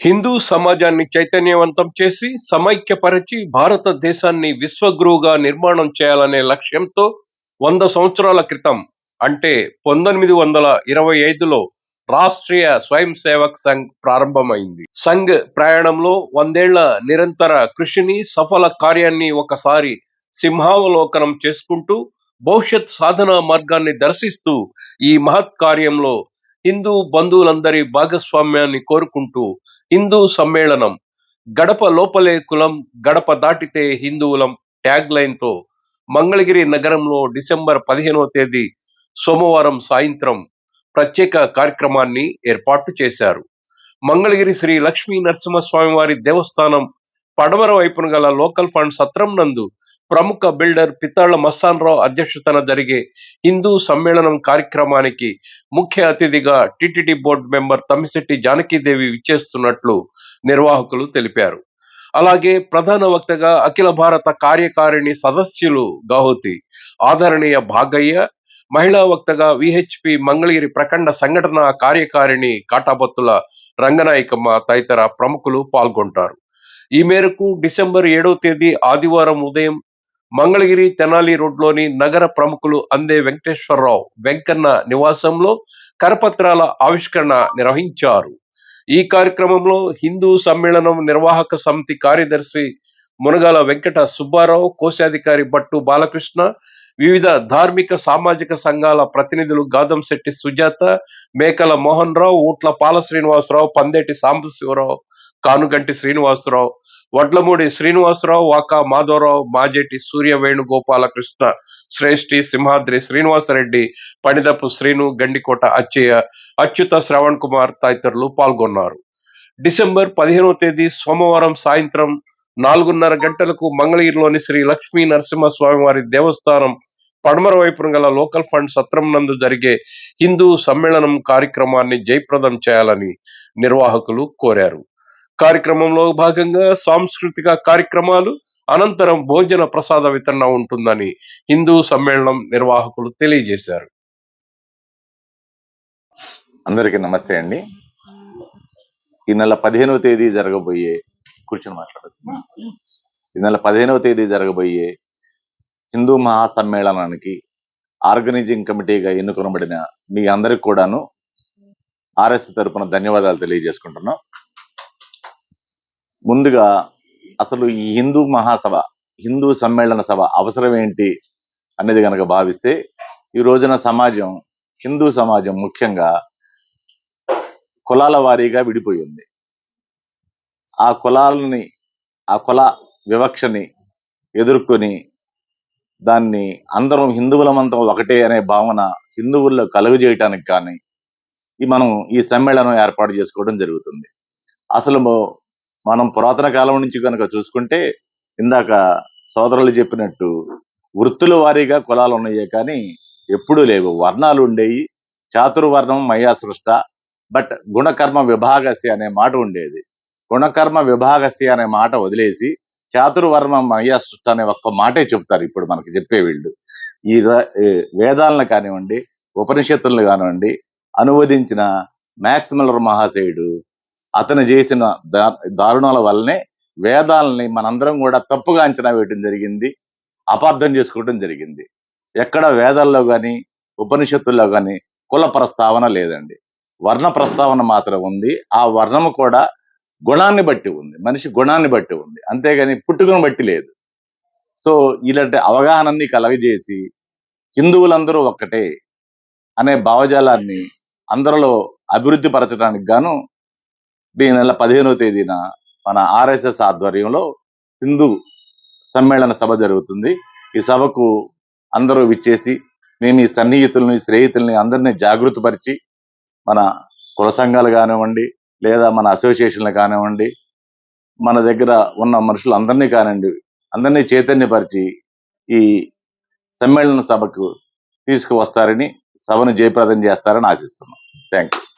హిందూ సమాజాన్ని చైతన్యవంతం చేసి సమైక్యపరిచి భారతదేశాన్ని విశ్వగురువుగా నిర్మాణం చేయాలనే లక్ష్యంతో వంద సంవత్సరాల క్రితం అంటే పంతొమ్మిది వందల ఇరవై ఐదులో రాష్ట్రీయ స్వయం సేవక్ సంఘ్ ప్రారంభమైంది. సంఘ్ ప్రయాణంలో వందేళ్ళ నిరంతర కృషిని సఫల కార్యాన్ని ఒకసారి సింహావలోకనం చేసుకుంటూ భవిష్యత్ సాధన మార్గాన్ని దర్శిస్తూ ఈ మహత్ కార్యంలో హిందూ బంధువులందరి భాగస్వామ్యాన్ని కోరుకుంటూ హిందూ సమ్మేళనం. గడప లోపలే కులం గడప దాటితే హిందువులం ట్యాగ్ లైన్తో మంగళగిరి నగరంలో డిసెంబర్ పదిహేనవ తేదీ సోమవారం సాయంత్రం ప్రత్యేక కార్యక్రమాన్ని ఏర్పాటు చేశారు. మంగళగిరి శ్రీ లక్ష్మీ నరసింహస్వామి వారి దేవస్థానం పడమర వైపున గల లోకల్ ఫండ్ సత్రం నందు ప్రముఖ బిల్డర్ పితాళ్ళ మస్తాన్రావు అధ్యక్షతన జరిగే హిందూ సమ్మేళనం కార్యక్రమానికి ముఖ్య అతిథిగా TTD board member Tammisetti Janakidevi విచ్చేస్తున్నట్లు నిర్వాహకులు తెలిపారు. అలాగే ప్రధాన వక్తగా అఖిల భారత కార్యకారిణి సదస్యులు గాహుతి ఆదరణీయ భాగయ్య మహిళా వక్తగా విహెచ్పి మంగళగిరి ప్రఖండ సంఘటన కార్యకారిణి కాటాపత్తుల రంగనాయకమ్మ తదితర ప్రముఖులు పాల్గొంటారు. ఈ మేరకు డిసెంబర్ ఏడవ తేదీ ఆదివారం ఉదయం మంగళగిరి తెనాలి రోడ్లోని నగర ప్రముఖులు అందే వెంకటేశ్వరరావు వెంకన్న నివాసంలో కరపత్రాల ఆవిష్కరణ నిర్వహించారు. ఈ కార్యక్రమంలో హిందూ సమ్మేళనం నిర్వాహక సమితి కార్యదర్శి మునగాల వెంకట సుబ్బారావు కోశాధికారి భట్టు బాలకృష్ణ వివిధ ధార్మిక సామాజిక సంఘాల ప్రతినిధులు గాదంశెట్టి సుజాత మేకల మోహన్ రావు ఊట్ల పాల శ్రీనివాసరావు పందేటి సాంబశివరావు కానుగంటి శ్రీనివాసరావు వడ్లమూడి శ్రీనివాసరావు వాకా మాధవరావు మాజెటి సూర్య వేణుగోపాలకృష్ణ శ్రేష్ఠి సింహాద్రి శ్రీనివాసరెడ్డి పణిదపు శ్రీను గండికోట అచ్చయ్య అచ్యుత శ్రవణ్ కుమార్ తదితరులు పాల్గొన్నారు. డిసెంబర్ పదిహేనవ తేదీ సోమవారం సాయంత్రం నాలుగున్నర గంటలకు మంగళగిరిలోని శ్రీ లక్ష్మీ నరసింహస్వామి వారి దేవస్థానం పడమర వైపున గల లోకల్ ఫండ్ సత్రం నందు జరిగే హిందూ సమ్మేళనం కార్యక్రమాన్ని జయప్రదం చేయాలని నిర్వాహకులు కోరారు. కార్యక్రమంలో భాగంగా సాంస్కృతిక కార్యక్రమాలు అనంతరం భోజన ప్రసాద వితరణ ఉంటుందని హిందూ సమ్మేళనం నిర్వాహకులు తెలియజేశారు. అందరికీ నమస్తే అండి. ఈ నెల పదిహేనవ తేదీ జరగబోయే కూర్చొని మాట్లాడుతున్నా. ఈ నెల పదిహేనవ తేదీ జరగబోయే హిందూ మహాసమ్మేళనానికి ఆర్గనైజింగ్ కమిటీగా ఎన్నుకొనబడిన మీ అందరికి కూడాను ఆర్ఎస్ తరపున ధన్యవాదాలు తెలియజేసుకుంటున్నాం. ముందుగా అసలు ఈ హిందూ మహాసభ హిందూ సమ్మేళన సభ అవసరం ఏంటి అనేది కనుక భావిస్తే ఈ రోజున సమాజం హిందూ సమాజం ముఖ్యంగా కులాల వారీగా విడిపోయి ఉంది ఆ కులాలని ఆ కుల వివక్షని ఎదుర్కొని దాన్ని అందరం హిందువులమంతా ఒకటే అనే భావన హిందువుల్లో కలుగజేయటానికి కానీ ఈ మనం ఈ సమ్మేళనం ఏర్పాటు చేసుకోవడం జరుగుతుంది. అసలు మనం పురాతన కాలం నుంచి కనుక చూసుకుంటే ఇందాక సోదరులు చెప్పినట్టు వృత్తుల వారీగా కులాలు ఉన్నాయే కానీ ఎప్పుడూ లేవు. వర్ణాలు ఉండేవి చాతుర్వర్ణం మయా సృష్ట బట్ గుణకర్మ విభాగస్య అనే మాట ఉండేది. గుణకర్మ విభాగస్య అనే మాట వదిలేసి చాతుర్వర్ణం మయా సృష్ట అనే ఒక్క మాటే చెప్తారు ఇప్పుడు మనకి చెప్పే వీళ్ళు ఈ ఈ వేదాలను కానివ్వండి ఉపనిషత్తులను కానివ్వండి అనువదించిన మ్యాక్స్ మిల్లర్ మహాశయుడు అతను చేసిన దారుణాల వల్లనే వేదాలని మనందరం కూడా తప్పుగా అంచనా వేయటం జరిగింది అపార్థం చేసుకోవడం జరిగింది. ఎక్కడ వేదాల్లో కానీ ఉపనిషత్తుల్లో కానీ కుల ప్రస్తావన లేదండి. వర్ణ ప్రస్తావన మాత్రం ఉంది. ఆ వర్ణము కూడా గుణాన్ని బట్టి ఉంది. మనిషి గుణాన్ని బట్టి ఉంది. అంతేగాని పుట్టుకను బట్టి లేదు. సో ఇలాంటి అవగాహనని కలగజేసి హిందువులందరూ ఒక్కటే అనే భావజాలాన్ని అందరిలో అభివృద్ధి పరచడానికి గాను ఈ నెల పదిహేనవ తేదీన మన ఆర్ఎస్ఎస్ ఆధ్వర్యంలో హిందూ సమ్మేళన సభ జరుగుతుంది. ఈ సభకు అందరూ విచ్చేసి మేము ఈ సన్నిహితుల్ని స్నేహితుల్ని అందరినీ జాగృతపరిచి మన కుల సంఘాలు కానివ్వండి లేదా మన అసోసియేషన్లు కానివ్వండి మన దగ్గర ఉన్న మనుషులు అందరినీ కానివ్వండి అందరినీ చైతన్యపరిచి ఈ సమ్మేళన సభకు తీసుకువస్తారని సభను జయప్రదం చేస్తారని ఆశిస్తున్నాం. Thank you